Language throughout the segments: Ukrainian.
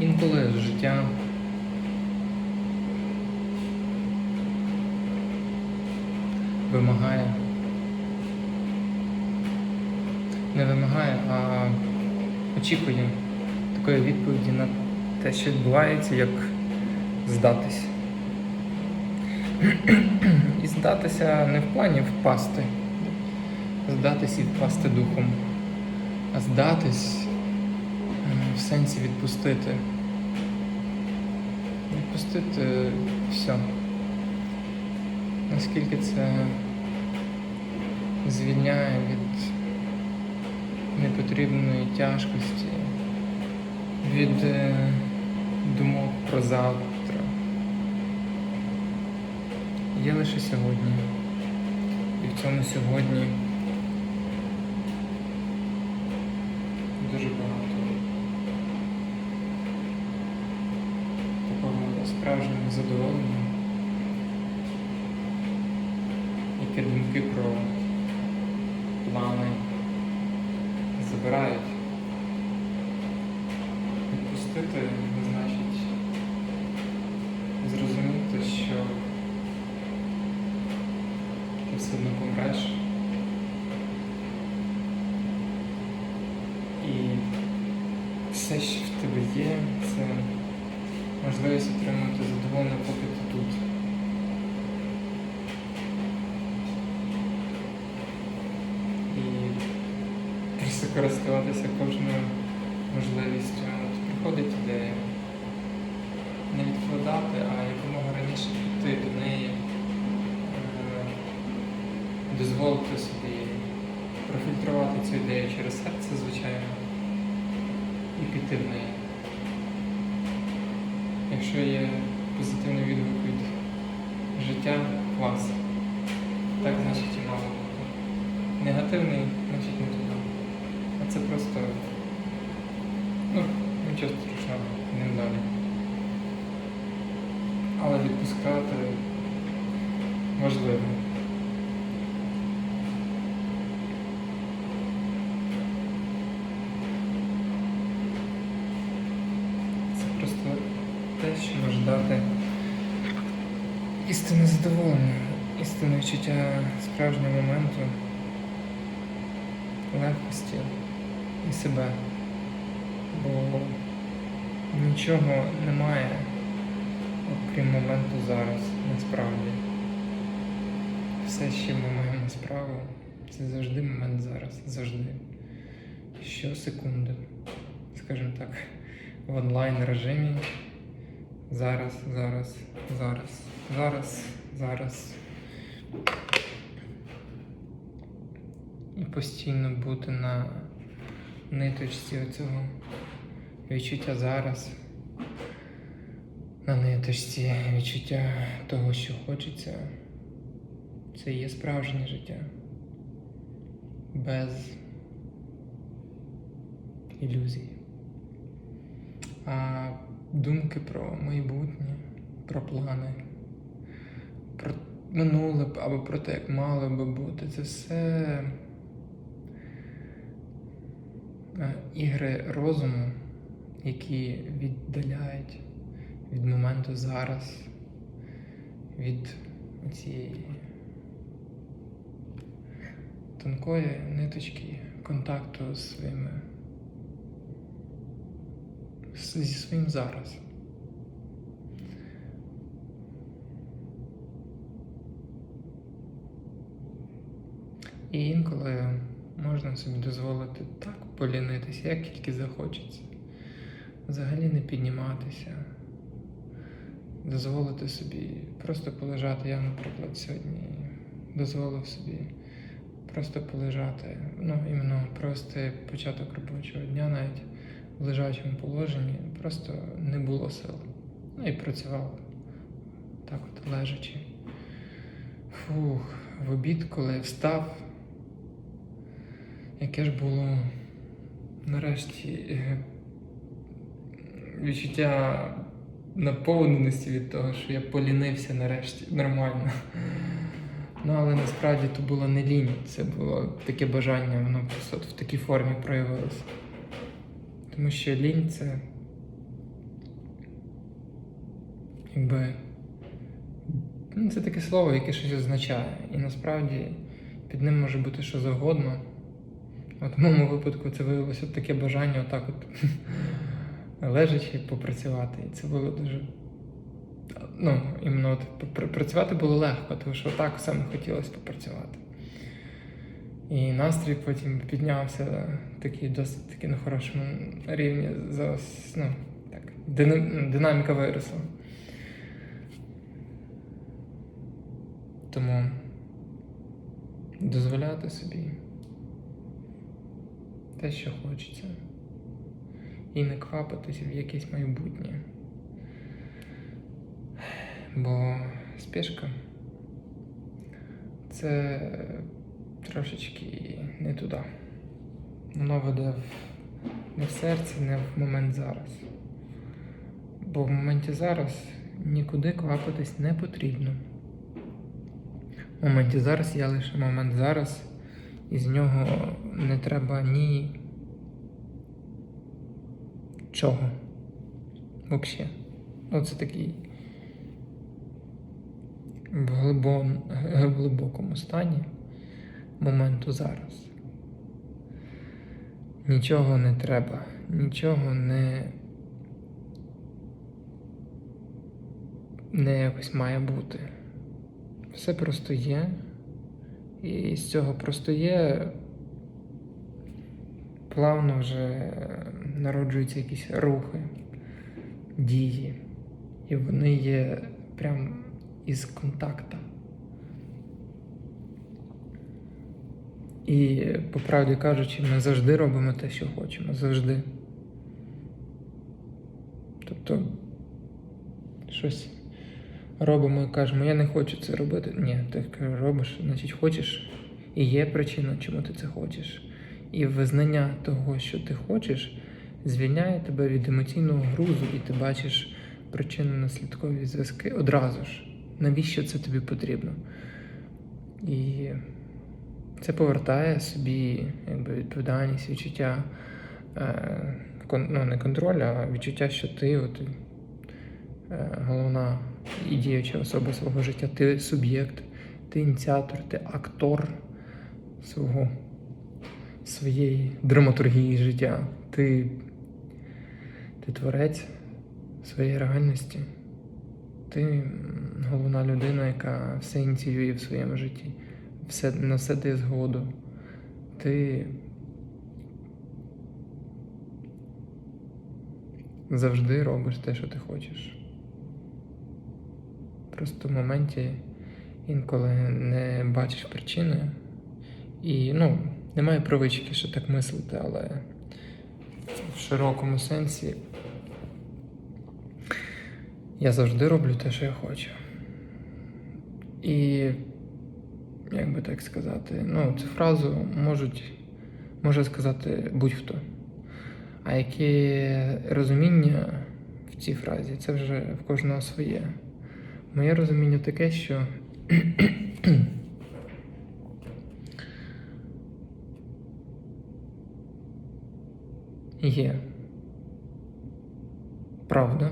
Інколи життя вимагає. Не вимагає, а очікує такої відповіді на те, що відбувається, як здатись. І здатися не в плані впасти, здатись і впасти духом, а здатись сенсі відпустити. Відпустити все. Наскільки це звільняє від непотрібної тяжкості, від е, думок про завтра. Є лише сьогодні. І в цьому сьогодні дуже багато такого справжнього задоволення. Які думки про плани забирають. Відпустити значить зрозуміти, що ти все одно помреш. І все, що в тебе є, це можливість отримати задоволення, поки ти тут. І просто користуватися кожною можливістю. От приходить ідея. Не відкладати, а якомога раніше піти до неї, е, дозволити собі профільтрувати цю ідею через серце, звичайно, і піти в неї. Якщо є позитивний відгук від життя, клас. Так значить і мало бути. Негативний, значить не туди. А це просто ну, нічого страшного, йдемо далі. Але відпускати важливо. Це просто те, що може дати задоволення, істинне відчуття справжнього моменту, легкості і себе. Бо нічого немає, окрім моменту зараз, насправді. Все, з чим ми маємо справу, це завжди момент зараз, завжди. Щосекунди, скажімо так, в онлайн режимі. Зараз, зараз, зараз, зараз, зараз. І постійно бути на ниточці оцього відчуття зараз. На ниточці відчуття того, що хочеться. Це є справжнє життя. Без ілюзій. А думки про майбутнє, про плани, про минуле або про те, як мало би бути, це все е, ігри розуму, які віддаляють від моменту зараз, від цієї тонкої ниточки контакту з своїми зі своїм зараз. І інколи можна собі дозволити так полінитися, як тільки захочеться. Взагалі не підніматися, дозволити собі просто полежати. Я, наприклад, сьогодні дозволив собі просто полежати. Ну, іменно просто початок робочого дня навіть в лежачому положенні просто не було сил. Ну і працював так от лежачи. Фух, в обід, коли встав, яке ж було нарешті е, відчуття наповненості від того, що я полінився нарешті нормально. Ну, але насправді то було не лінь, це було таке бажання, воно просто в такій формі проявилося. Тому що лінь це якби. Ну, це таке слово, яке щось означає. І насправді під ним може бути що завгодно. От в моєму випадку це виявилося таке бажання отак от лежачи попрацювати. І це було дуже. Ну, іменно от працювати було легко, тому що так саме хотілося попрацювати. І настрій потім піднявся такий досить таки на хорошому рівні. За, ну, так, динаміка виросла. Тому дозволяти собі те, що хочеться, і не квапитися в якесь майбутнє. Бо спішка це трошечки не туди. Воно веде не в серці, не в момент зараз. Бо в моменті зараз нікуди квапитись не потрібно. В моменті зараз я лише момент зараз, і з нього не треба ні чого. Взагалі. Ну, це такий в глибокому стані моменту зараз. Нічого не треба, нічого не, не якось має бути. Все просто є, і з цього просто є. Плавно вже народжуються якісь рухи, дії, і вони є прям із контакта. І, по правді кажучи, ми завжди робимо те, що хочемо. Завжди. Тобто щось робимо і кажемо, я не хочу це робити. Ні, ти робиш, значить хочеш. І є причина, чому ти це хочеш. І визнання того, що ти хочеш, звільняє тебе від емоційного грузу, і ти бачиш причинно-наслідкові зв'язки одразу ж. Навіщо це тобі потрібно? І це повертає собі якби, відповідальність, відчуття, е, ну, не контроль, а відчуття, що ти от, е, головна і діюча особа свого життя, ти суб'єкт, ти ініціатор, ти актор свого, своєї драматургії життя. Ти, ти творець своєї реальності. Ти головна людина, яка все ініціює в своєму житті, все, на все дає згоду. Ти завжди робиш те, що ти хочеш. Просто в моменті інколи не бачиш причини. І ну, немає привички, що так мислити, але в широкому сенсі я завжди роблю те, що я хочу. І, як би так сказати, ну, цю фразу можуть, може сказати будь-хто. А яке розуміння в цій фразі, це вже в кожного своє. Моє розуміння таке, що є правда,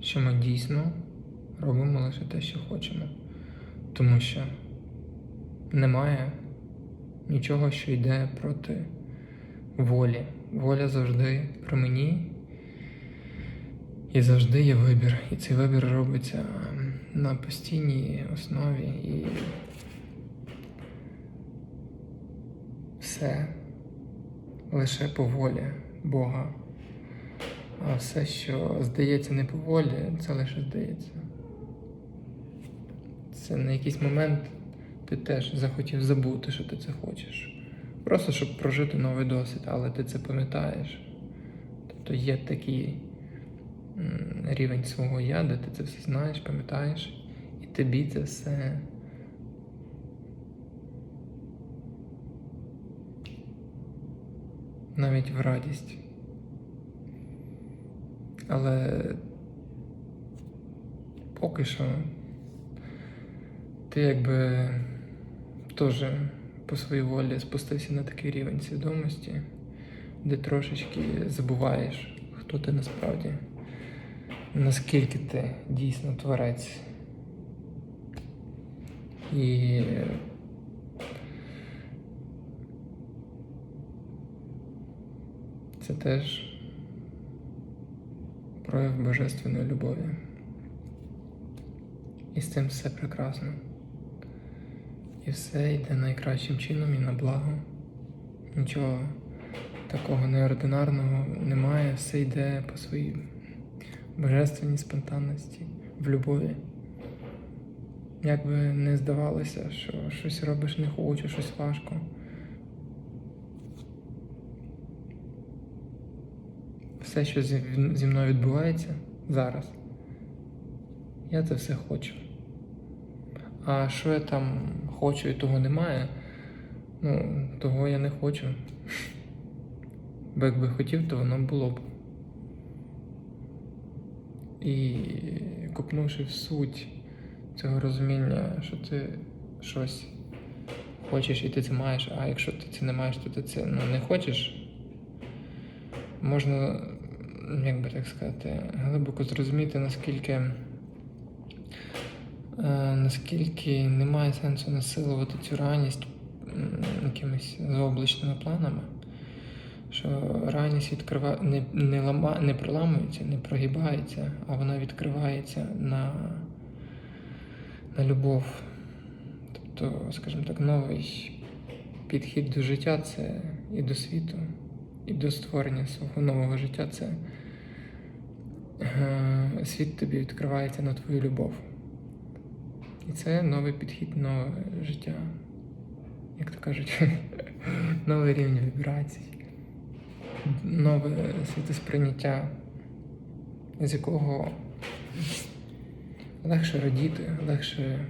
що ми дійсно робимо лише те, що хочемо. Тому що немає нічого, що йде проти волі. Воля завжди при мені. І завжди є вибір. І цей вибір робиться на постійній основі і все лише по волі Бога. А все, що здається не по волі, це лише здається. Це на якийсь момент ти теж захотів забути, що ти це хочеш. Просто щоб прожити новий досвід, але ти це пам'ятаєш. Тобто є такий м, рівень свого я, де ти це все знаєш, пам'ятаєш, і тобі це все. Навіть в радість. Але поки що ти якби теж по своїй волі спустився на такий рівень свідомості, де трошечки забуваєш, хто ти насправді. Наскільки ти дійсно творець. І це теж прояв божественної любові. І з цим все прекрасно. І все йде найкращим чином і на благо. Нічого такого неординарного немає, все йде по своїй божественній спонтанності, в любові. Як би не здавалося, що щось робиш не хочу, щось важко. Все, що зі, мною відбувається зараз, я це все хочу. А що я там хочу і того немає, ну, того я не хочу. Бо якби хотів, то воно було б. І копнувши в суть цього розуміння, що ти щось хочеш і ти це маєш, а якщо ти це не маєш, то ти це ну, не хочеш, можна, як би так сказати, глибоко зрозуміти, наскільки, е, наскільки немає сенсу насилувати цю реальність якимись заоблачними планами. Що реальність відкрива... не, не, лама... не проламується, не прогибається, а вона відкривається на, на любов. Тобто, скажімо так, новий підхід до життя це і до світу, і до створення свого нового життя це е, світ тобі відкривається на твою любов. І це новий підхід, нове життя. Як то кажуть, новий рівень вібрацій нове світосприйняття, з якого легше радіти, легше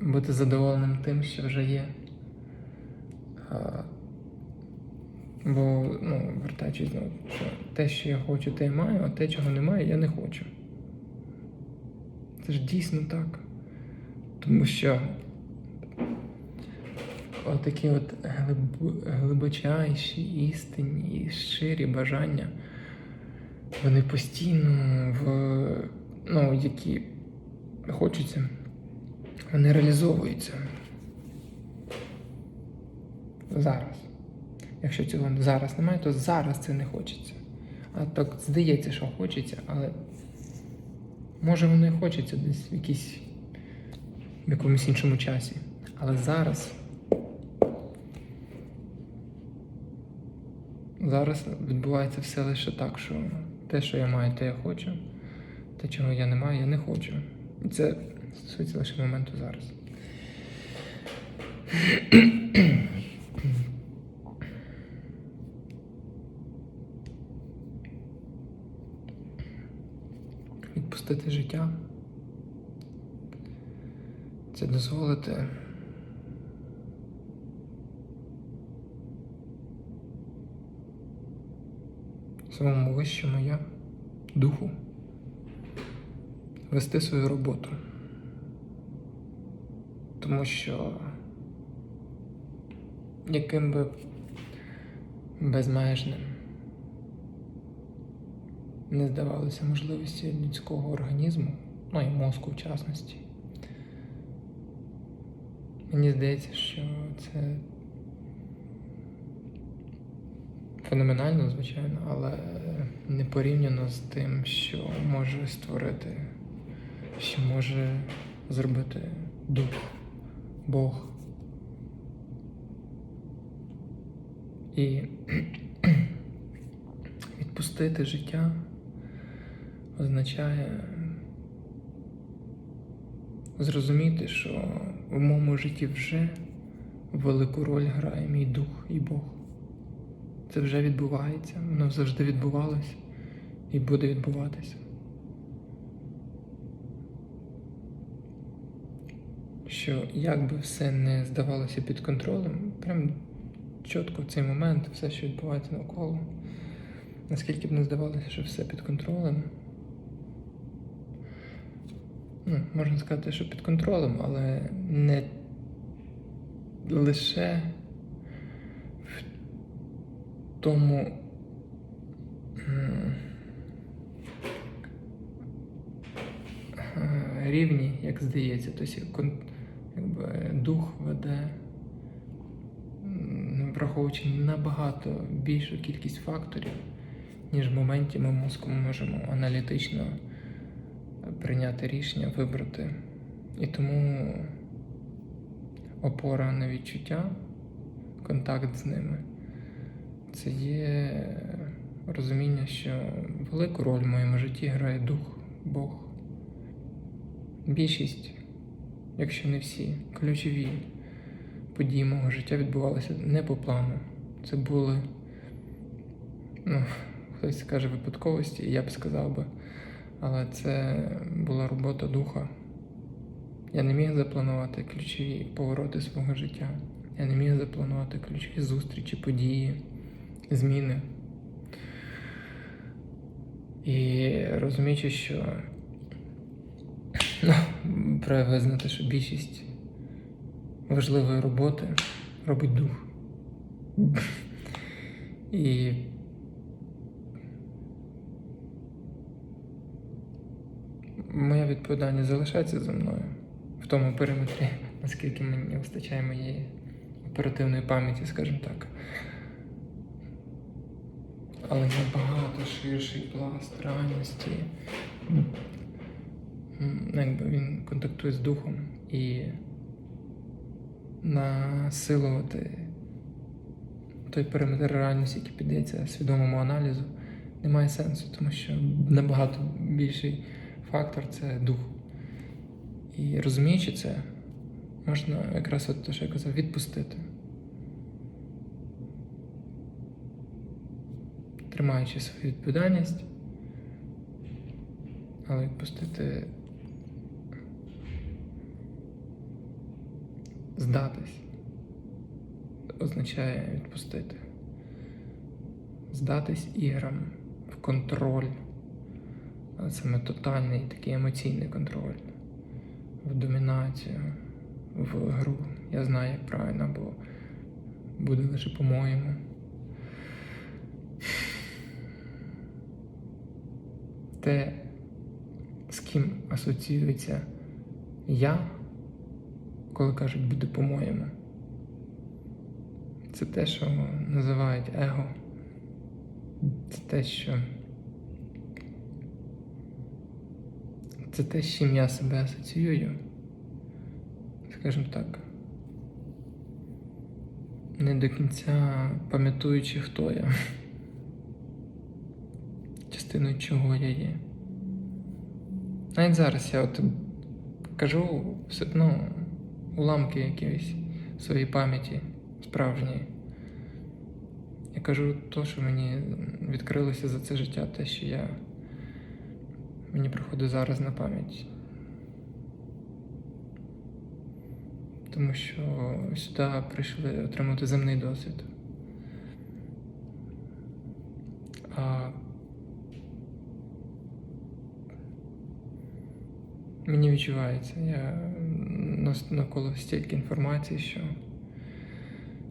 бути задоволеним тим, що вже є. Бо, ну, вертаючись знову, що те, що я хочу, те й маю, а те, чого немає, я не хочу. Це ж дійсно так. Тому що отакі от глибочайші, істинні і щирі бажання, вони постійно в ну, які хочуться, вони реалізовуються зараз. Якщо цього зараз немає, то зараз це не хочеться. А так здається, що хочеться, але може воно і хочеться десь в якійсь в якомусь іншому часі. Але зараз Зараз відбувається все лише так, що те, що я маю, те я хочу, те, чого я не маю, я не хочу. І це стосується лише моменту зараз. Відпустити життя. Це дозволити. Своєму вищому я, духу, вести свою роботу. Тому що яким би безмежним не здавалися можливості людського організму, ну і мозку в частності, мені здається, що це Феноменально, звичайно, але не порівняно з тим, що може створити, що може зробити дух, Бог. І відпустити життя означає зрозуміти, що в моєму житті вже велику роль грає мій дух і Бог. Це вже відбувається, воно завжди відбувалося і буде відбуватися. Що як би все не здавалося під контролем, прям чітко в цей момент все, що відбувається навколо, наскільки б не здавалося, що все під контролем. Ну, Можна сказати, що під контролем, але не лише тому е, рівні, як здається, тобто якби, дух веде, враховуючи набагато більшу кількість факторів, ніж в моменті ми мозку можемо аналітично прийняти рішення, вибрати. І тому опора на відчуття, контакт з ними це є розуміння, що велику роль в моєму житті грає дух, Бог. Більшість, якщо не всі, ключові події мого життя відбувалися не по плану. Це були, ну, хтось скаже випадковості, я б сказав би, але це була робота духа. Я не міг запланувати ключові повороти свого життя. Я не міг запланувати ключові зустрічі, події, зміни. І розуміючи, що ну, треба визнати, що більшість важливої роботи робить дух. І моя відповідальність залишається за мною в тому периметрі, наскільки мені вистачає моєї оперативної пам'яті, скажімо так. Але набагато ширший пласт реальності. Ну, Якби він контактує з духом і насилувати той периметр реальності, який піддається свідомому аналізу, немає сенсу, тому що набагато більший фактор це дух. І розуміючи це, можна якраз от те, що я казав, відпустити. Тримаючи свою відповідальність, але відпустити здатись означає відпустити. Здатись іграм в контроль, саме тотальний такий емоційний контроль, в домінацію, в гру. Я знаю, як правильно, бо буде лише по-моєму. Те, з ким асоціюється я, коли кажуть буде по-моєму. Це те, що називають его. Це те, що. Це те, з чим я себе асоціюю. Скажімо так. Не до кінця пам'ятаючи, хто я. Частиною чого я є. Навіть зараз я от кажу все одно уламки якоїсь своєї пам'яті справжньої. Я кажу то, що мені відкрилося за це життя, те, що я мені приходить зараз на пам'ять. Тому що сюди прийшли отримати земний досвід. А мені відчувається, я нас- навколо стільки інформації, що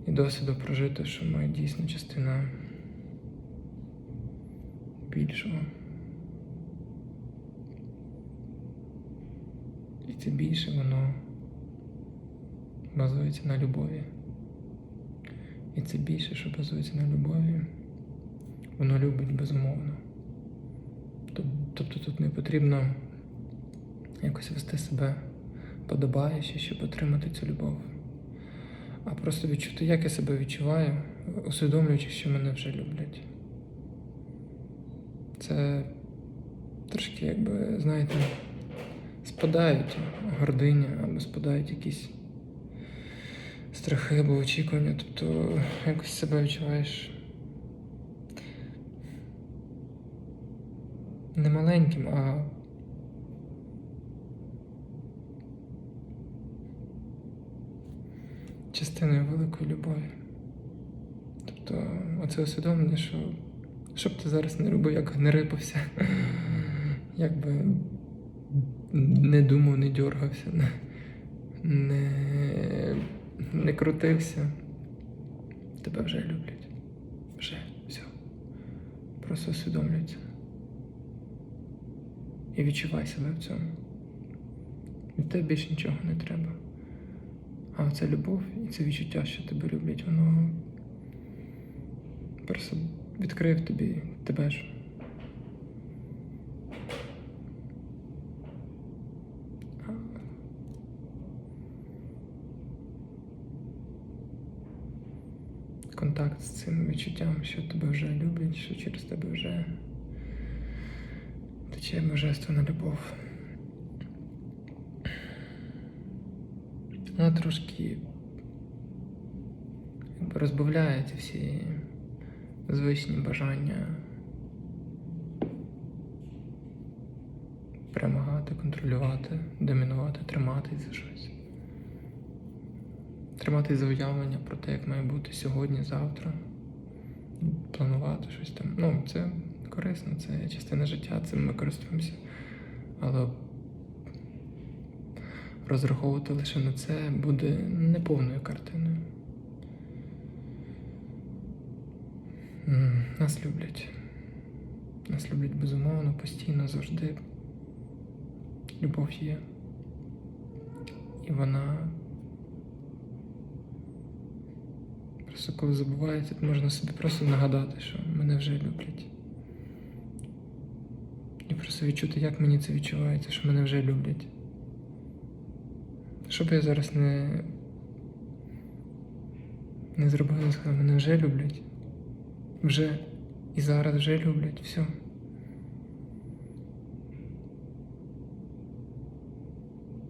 і досвіду прожито, що ми дійсно частина більшого. І це більше воно базується на любові. І це більше, що базується на любові, воно любить безумовно. Тобто тут не потрібно якось вести себе подобаючи, щоб отримати цю любов. А просто відчути, як я себе відчуваю, усвідомлюючи, що мене вже люблять. Це трошки, якби, знаєте, спадають гординя або спадають якісь страхи або очікування. Тобто якось себе відчуваєш не маленьким, а частиною великої любові. Тобто, оце усвідомлення, що що б ти зараз не робив, як не рипався, як би не думав, не дергався, не, не, крутився, тебе вже люблять. Вже все. Просто усвідомлюється. І відчувай себе в цьому. тебе більше нічого не треба. А це любов і це відчуття, що тебе люблять, воно відкриє в тобі тебе ж. Контакт з цим відчуттям, що тебе вже люблять, що через тебе вже тече божественна любов. Вона трошки розбавляє ці всі звичні бажання перемагати, контролювати, домінувати, триматись за щось. Тримати за уявлення про те, як має бути сьогодні, завтра, планувати щось там. Ну, це корисно, це частина життя, цим ми користуємося. Але розраховувати лише на це буде неповною картиною. Нас люблять. Нас люблять безумовно, постійно, завжди. Любов є. І вона. Просто коли забувається, можна собі просто нагадати, що мене вже люблять. І просто відчути, як мені це відчувається, що мене вже люблять. Що б я зараз не, не зробив, не сказав, мене вже люблять. Вже і зараз вже люблять. Все.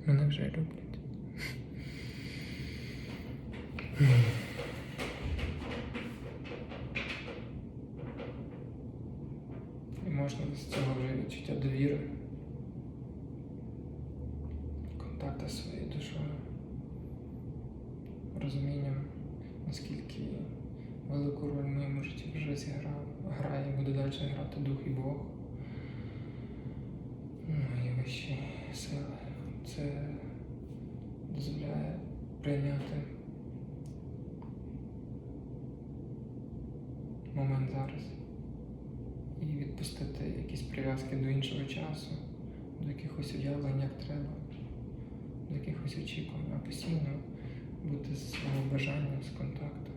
Мене вже люблять. Своєю душою, розумінням, наскільки велику роль в моєму житті вже зіграв, грає буде далі грати Дух і Бог. Ну і вищі сили. Це дозволяє прийняти момент зараз і відпустити якісь прив'язки до іншого часу, до якихось уявлень, як треба, якихось очікувань, а постійно бути з свого бажання, з контакту.